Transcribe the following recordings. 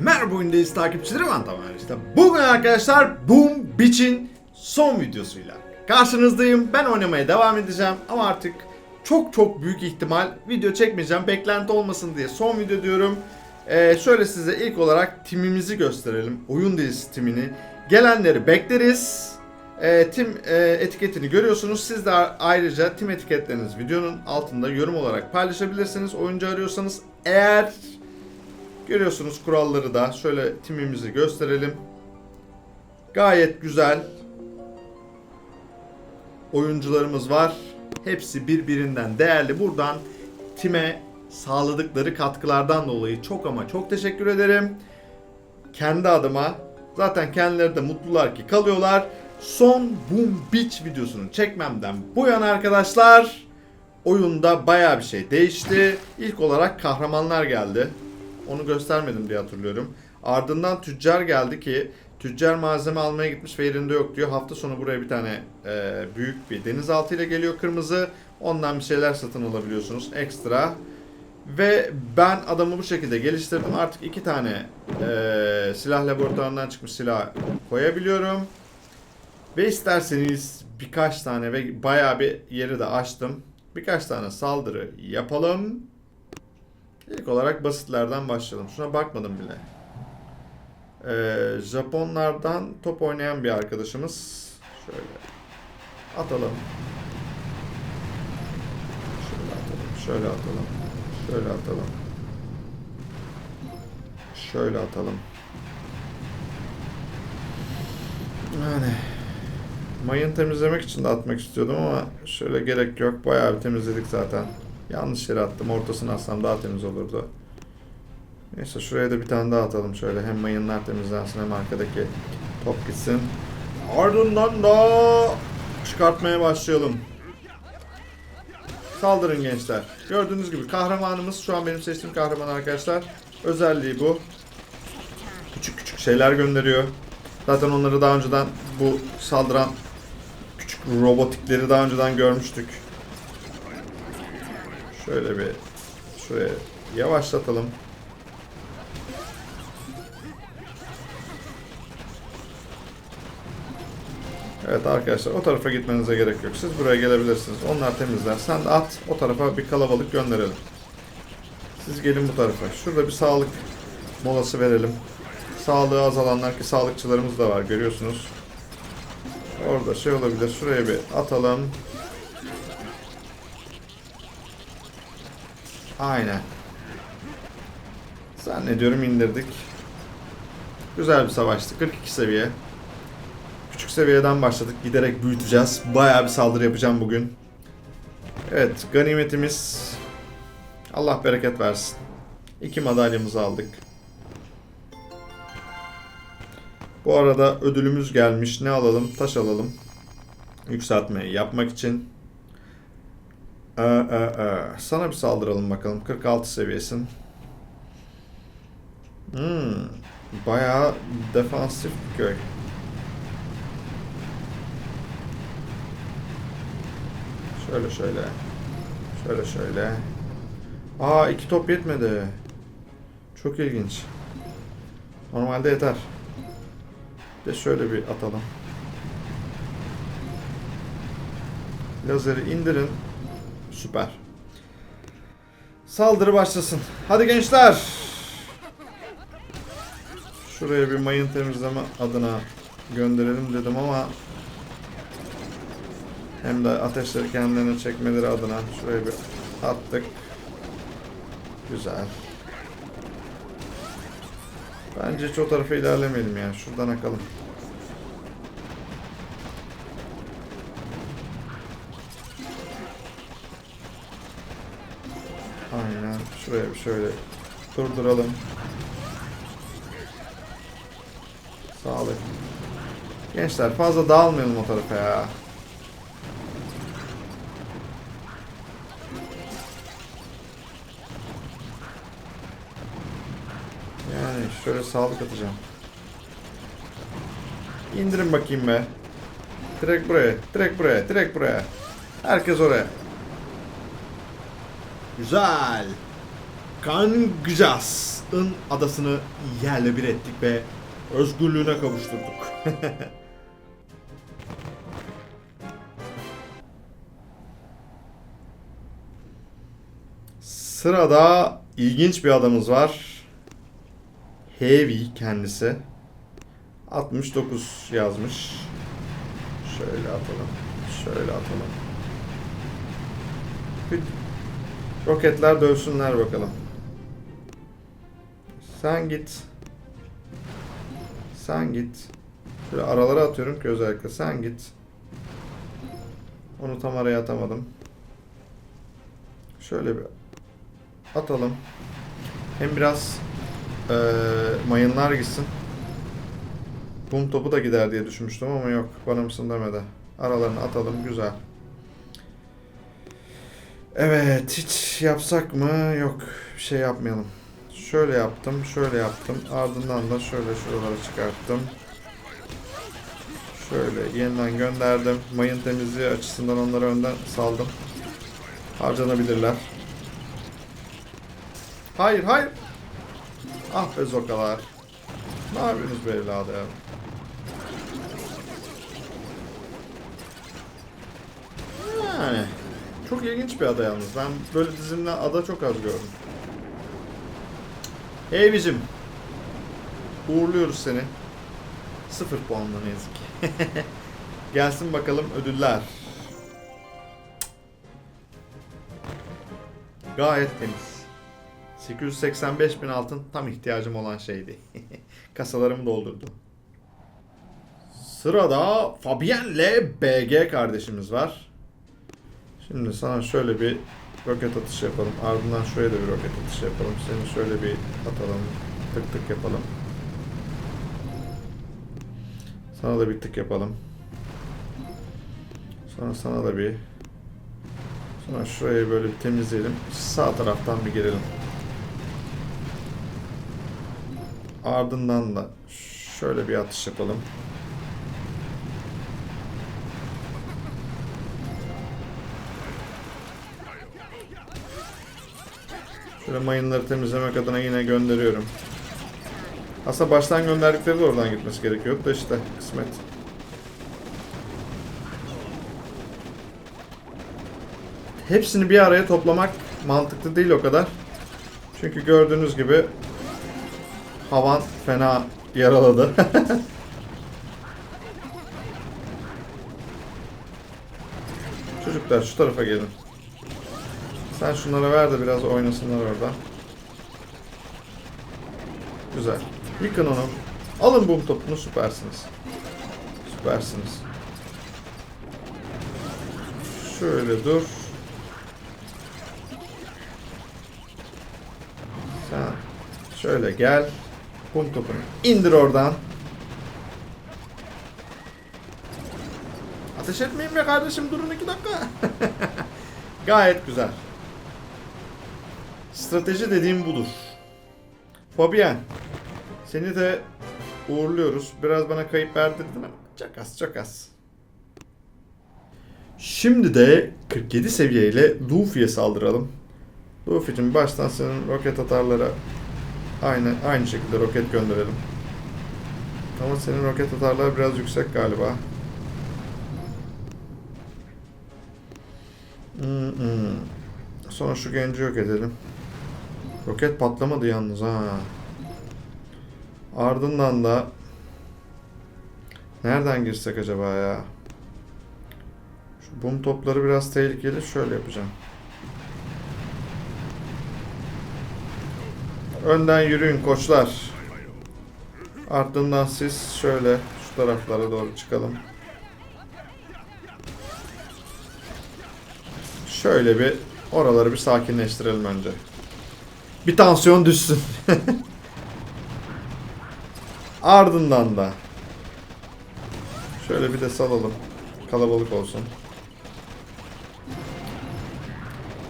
Merhaba oyundayız takipçileri ben işte. Bugün arkadaşlar Boom Beach'in son videosuyla karşınızdayım. Ben oynamaya devam edeceğim ama artık çok çok büyük ihtimal video çekmeyeceğim. Beklenti olmasın diye son video diyorum. Ee, şöyle size ilk olarak timimizi gösterelim. Oyun dizisi timini. Gelenleri bekleriz. Ee, tim e, etiketini görüyorsunuz. Siz de ayrıca tim etiketleriniz videonun altında yorum olarak paylaşabilirsiniz. Oyuncu arıyorsanız eğer Görüyorsunuz kuralları da. Şöyle timimizi gösterelim. Gayet güzel. Oyuncularımız var. Hepsi birbirinden değerli. Buradan time sağladıkları katkılardan dolayı çok ama çok teşekkür ederim. Kendi adıma zaten kendileri de mutlular ki kalıyorlar. Son Boom Beach videosunu çekmemden bu yana arkadaşlar oyunda baya bir şey değişti. İlk olarak kahramanlar geldi. Onu göstermedim diye hatırlıyorum. Ardından tüccar geldi ki tüccar malzeme almaya gitmiş ve yerinde yok diyor. Hafta sonu buraya bir tane e, büyük bir denizaltı ile geliyor kırmızı. Ondan bir şeyler satın alabiliyorsunuz ekstra. Ve ben adamı bu şekilde geliştirdim. Artık iki tane e, silah laboratuvarından çıkmış silah koyabiliyorum. Ve isterseniz birkaç tane ve bayağı bir yeri de açtım. Birkaç tane saldırı yapalım. İlk olarak basitlerden başlayalım. Şuna bakmadım bile. Ee, Japonlardan top oynayan bir arkadaşımız. Şöyle atalım. Şöyle atalım. Şöyle atalım. Şöyle atalım. Şöyle atalım. Yani mayın temizlemek için de atmak istiyordum ama şöyle gerek yok. Bayağı bir temizledik zaten. Yanlış yere attım. Ortasını atsam daha temiz olurdu. Neyse şuraya da bir tane daha atalım şöyle. Hem mayınlar temizlensin hem arkadaki top gitsin. Ardından da çıkartmaya başlayalım. Saldırın gençler. Gördüğünüz gibi kahramanımız şu an benim seçtiğim kahraman arkadaşlar. Özelliği bu. Küçük küçük şeyler gönderiyor. Zaten onları daha önceden bu saldıran küçük robotikleri daha önceden görmüştük. Şöyle bir şuraya yavaşlatalım. Evet arkadaşlar o tarafa gitmenize gerek yok. Siz buraya gelebilirsiniz. Onlar temizler. Sen at o tarafa bir kalabalık gönderelim. Siz gelin bu tarafa. Şurada bir sağlık molası verelim. Sağlığı azalanlar ki sağlıkçılarımız da var görüyorsunuz. Orada şey olabilir. Şuraya bir atalım. Aynen. Zannediyorum indirdik. Güzel bir savaştı. 42 seviye. Küçük seviyeden başladık. Giderek büyüteceğiz. Bayağı bir saldırı yapacağım bugün. Evet. Ganimetimiz Allah bereket versin. İki madalyamızı aldık. Bu arada ödülümüz gelmiş. Ne alalım? Taş alalım. Yükseltmeyi yapmak için. Ee, e, e. Sana bir saldıralım bakalım. 46 seviyesin. Hmm. Bayağı defansif bir köy. Şöyle şöyle. Şöyle şöyle. Aa iki top yetmedi. Çok ilginç. Normalde yeter. De şöyle bir atalım. Lazeri indirin. Süper. Saldırı başlasın. Hadi gençler. Şuraya bir mayın temizleme adına gönderelim dedim ama hem de ateşleri kendilerine çekmeleri adına şuraya bir attık. Güzel. Bence hiç o tarafa ilerlemeyelim ya. Şuradan akalım. Aynen. Şuraya bir şöyle durduralım. Sağlık. Gençler fazla dağılmayalım o tarafa ya. Yani şöyle sağlık atacağım. İndirin bakayım be. Direkt buraya, direkt buraya, direkt buraya. Herkes oraya. Güzel. Kangjas'ın adasını yerle bir ettik ve özgürlüğüne kavuşturduk. Sırada ilginç bir adamız var. Heavy kendisi. 69 yazmış. Şöyle atalım. Şöyle atalım. Roketler dövsünler bakalım. Sen git. Sen git. Şöyle aralara atıyorum ki özellikle. Sen git. Onu tam araya atamadım. Şöyle bir atalım. Hem biraz eee mayınlar gitsin. Bum topu da gider diye düşünmüştüm ama yok. Bana mısın demedi. Aralarını atalım. Güzel. Evet. Hiç yapsak mı? Yok. Bir şey yapmayalım. Şöyle yaptım. Şöyle yaptım. Ardından da şöyle şuralara çıkarttım. Şöyle yeniden gönderdim. Mayın temizliği açısından onları önden saldım. Harcanabilirler. Hayır hayır. Ah be zokalar. Ne yapıyorsunuz be evladı ya? Yani çok ilginç bir ada yalnız. Ben böyle dizimle ada çok az gördüm. Hey bizim. Uğurluyoruz seni. Sıfır puanla ne yazık ki. Gelsin bakalım ödüller. Gayet temiz. 885 bin altın tam ihtiyacım olan şeydi. Kasalarımı doldurdu. Sırada Fabien'le BG kardeşimiz var. Şimdi sana şöyle bir roket atışı yapalım. Ardından şuraya da bir roket atışı yapalım. Seni şöyle bir atalım. Tık tık yapalım. Sana da bir tık yapalım. Sonra sana da bir Sonra şurayı böyle bir temizleyelim. Sağ taraftan bir girelim. Ardından da şöyle bir atış yapalım. Şöyle mayınları temizlemek adına yine gönderiyorum. Aslında baştan gönderdikleri de oradan gitmesi gerekiyordu da işte kısmet. Hepsini bir araya toplamak mantıklı değil o kadar. Çünkü gördüğünüz gibi havan fena yaraladı. Çocuklar şu tarafa gelin. Sen şunlara ver de biraz oynasınlar orada. Güzel. Yıkın onu. Alın bu topunu süpersiniz. Süpersiniz. Şöyle dur. Sen şöyle gel. Kum topunu indir oradan. Ateş etmeyin be kardeşim durun iki dakika. Gayet güzel. Strateji dediğim budur. Fabian. Seni de uğurluyoruz. Biraz bana kayıp verdirdin ama çok az çok az. Şimdi de 47 seviyeyle Luffy'ye saldıralım. Luffy'cim baştan senin roket atarlara aynı aynı şekilde roket gönderelim. Ama senin roket atarlar biraz yüksek galiba. Hmm, hmm. Sonra şu genci yok edelim. Roket patlamadı yalnız ha. Ardından da nereden girsek acaba ya? Şu bum topları biraz tehlikeli. Şöyle yapacağım. Önden yürüyün koçlar. Ardından siz şöyle şu taraflara doğru çıkalım. Şöyle bir oraları bir sakinleştirelim önce. Bir tansiyon düşsün. Ardından da şöyle bir de salalım. Kalabalık olsun.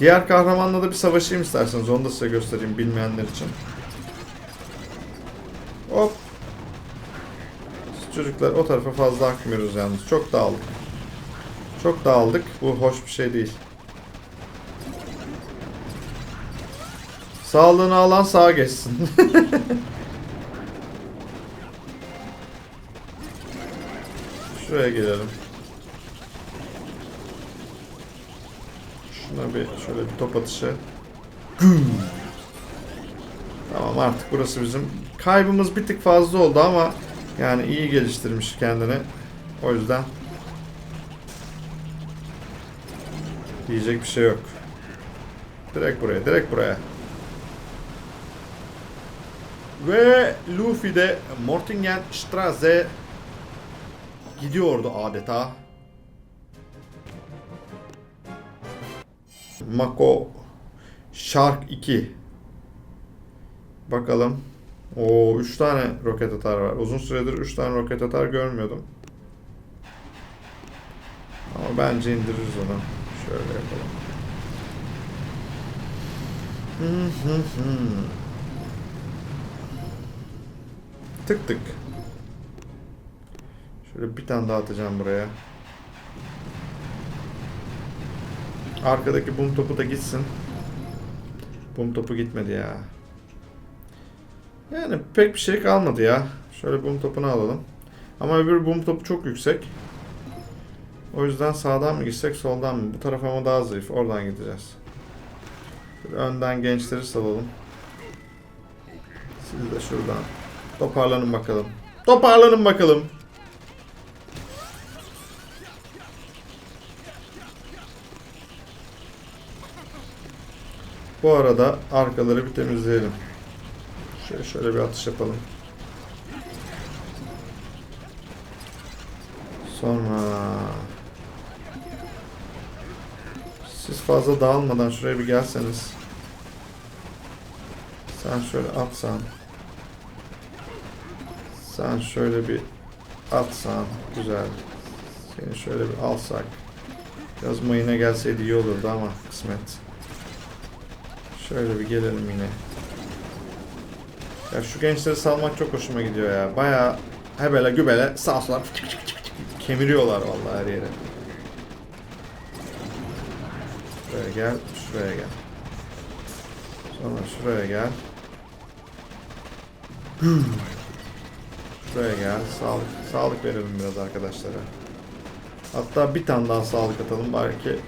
Diğer kahramanla da bir savaşayım isterseniz. Onu da size göstereyim bilmeyenler için. Hop. Çocuklar o tarafa fazla akmıyoruz yalnız. Çok dağıldık. Çok dağıldık. Bu hoş bir şey değil. Sağlığını alan sağa geçsin. Şuraya gelelim. Şuna bir şöyle bir top atışı. Tamam artık burası bizim. Kaybımız bir tık fazla oldu ama yani iyi geliştirmiş kendini. O yüzden diyecek bir şey yok. Direkt buraya, direkt buraya. Ve Luffy de Mortingenstraße gidiyordu adeta. Mako Shark 2 Bakalım. O 3 tane roket atar var. Uzun süredir 3 tane roket atar görmüyordum. Ama bence indiririz onu. Şöyle yapalım. Hı hı hı. Tık tık. Şöyle bir tane daha atacağım buraya. Arkadaki bum topu da gitsin. Bum topu gitmedi ya. Yani pek bir şey kalmadı ya. Şöyle bum topunu alalım. Ama öbür bum topu çok yüksek. O yüzden sağdan mı gitsek soldan mı? Bu taraf ama daha zayıf. Oradan gideceğiz. Şöyle önden gençleri salalım. Siz de şuradan. Toparlanın bakalım. Toparlanın bakalım. Bu arada arkaları bir temizleyelim. Şöyle, şöyle bir atış yapalım. Sonra siz fazla dağılmadan şuraya bir gelseniz. Sen şöyle atsan. Sen şöyle bir atsan. Güzel. Seni şöyle bir alsak. Biraz mayına gelseydi iyi olurdu ama kısmet. Şöyle bir gelelim yine. Ya şu gençleri salmak çok hoşuma gidiyor ya. Bayağı hebele gübele sağ sola kemiriyorlar vallahi her yere. Şuraya gel, şuraya gel. Sonra şuraya gel. Şuraya gel. Sağlık, sağlık verelim biraz arkadaşlara. Hatta bir tane daha sağlık atalım belki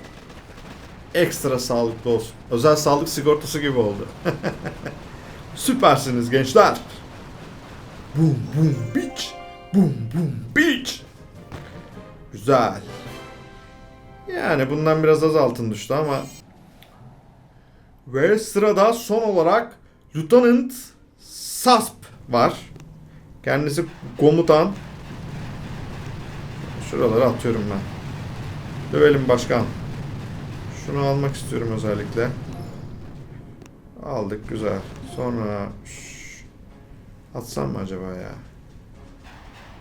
ekstra sağlıklı olsun. Özel sağlık sigortası gibi oldu. Süpersiniz gençler. Boom boom bitch. Boom boom bitch. Güzel. Yani bundan biraz az altın düştü ama ve sırada son olarak Lieutenant Sasp var. Kendisi komutan. Şuraları atıyorum ben. Dövelim başkan. Şunu almak istiyorum özellikle. Aldık güzel. Sonra atsam mı acaba ya?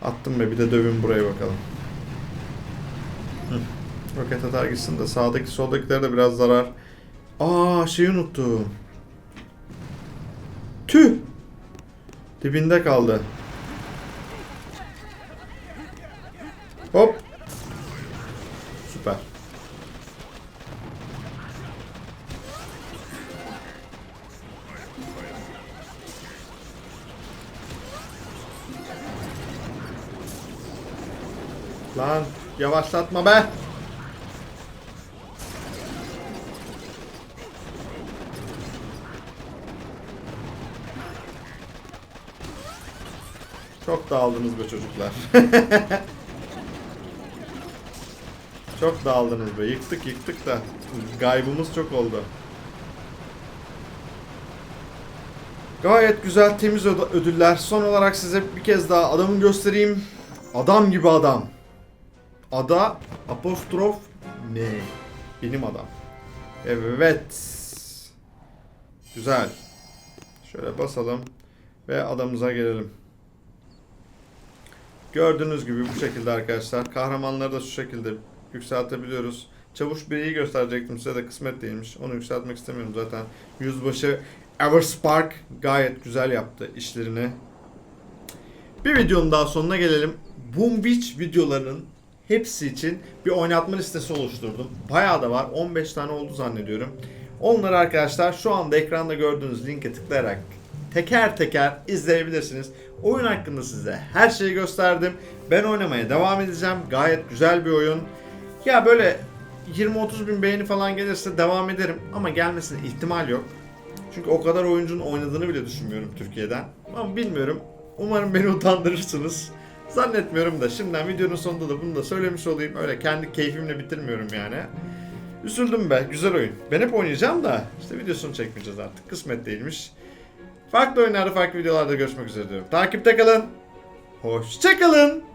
Attım be bir de dövün buraya bakalım. Hı. Roket atar gitsin de sağdaki soldakilere de biraz zarar. Aa şeyi unuttum. Tüh. Dibinde kaldı. Hop. Süper. Lan yavaşlatma be. Çok dağıldınız be çocuklar. çok dağıldınız be. Yıktık yıktık da gaybımız çok oldu. Gayet güzel temiz öd- ödüller. Son olarak size bir kez daha adamı göstereyim. Adam gibi adam. Ada apostrof ne? Benim adam. Evet. Güzel. Şöyle basalım ve adamıza gelelim. Gördüğünüz gibi bu şekilde arkadaşlar. Kahramanları da şu şekilde yükseltebiliyoruz. Çavuş biriyi gösterecektim size de kısmet değilmiş. Onu yükseltmek istemiyorum zaten. Yüzbaşı Everspark gayet güzel yaptı işlerini. Bir videonun daha sonuna gelelim. Boom Beach videolarının hepsi için bir oynatma listesi oluşturdum. Bayağı da var. 15 tane oldu zannediyorum. Onları arkadaşlar şu anda ekranda gördüğünüz linke tıklayarak teker teker izleyebilirsiniz. Oyun hakkında size her şeyi gösterdim. Ben oynamaya devam edeceğim. Gayet güzel bir oyun. Ya böyle 20-30 bin beğeni falan gelirse devam ederim ama gelmesine ihtimal yok. Çünkü o kadar oyuncunun oynadığını bile düşünmüyorum Türkiye'den. Ama bilmiyorum. Umarım beni utandırırsınız. Zannetmiyorum da şimdiden videonun sonunda da bunu da söylemiş olayım. Öyle kendi keyfimle bitirmiyorum yani. Üzüldüm be. Güzel oyun. Ben hep oynayacağım da işte videosunu çekmeyeceğiz artık. Kısmet değilmiş. Farklı oyunlarda farklı videolarda görüşmek üzere diyorum. Takipte kalın. Hoşçakalın.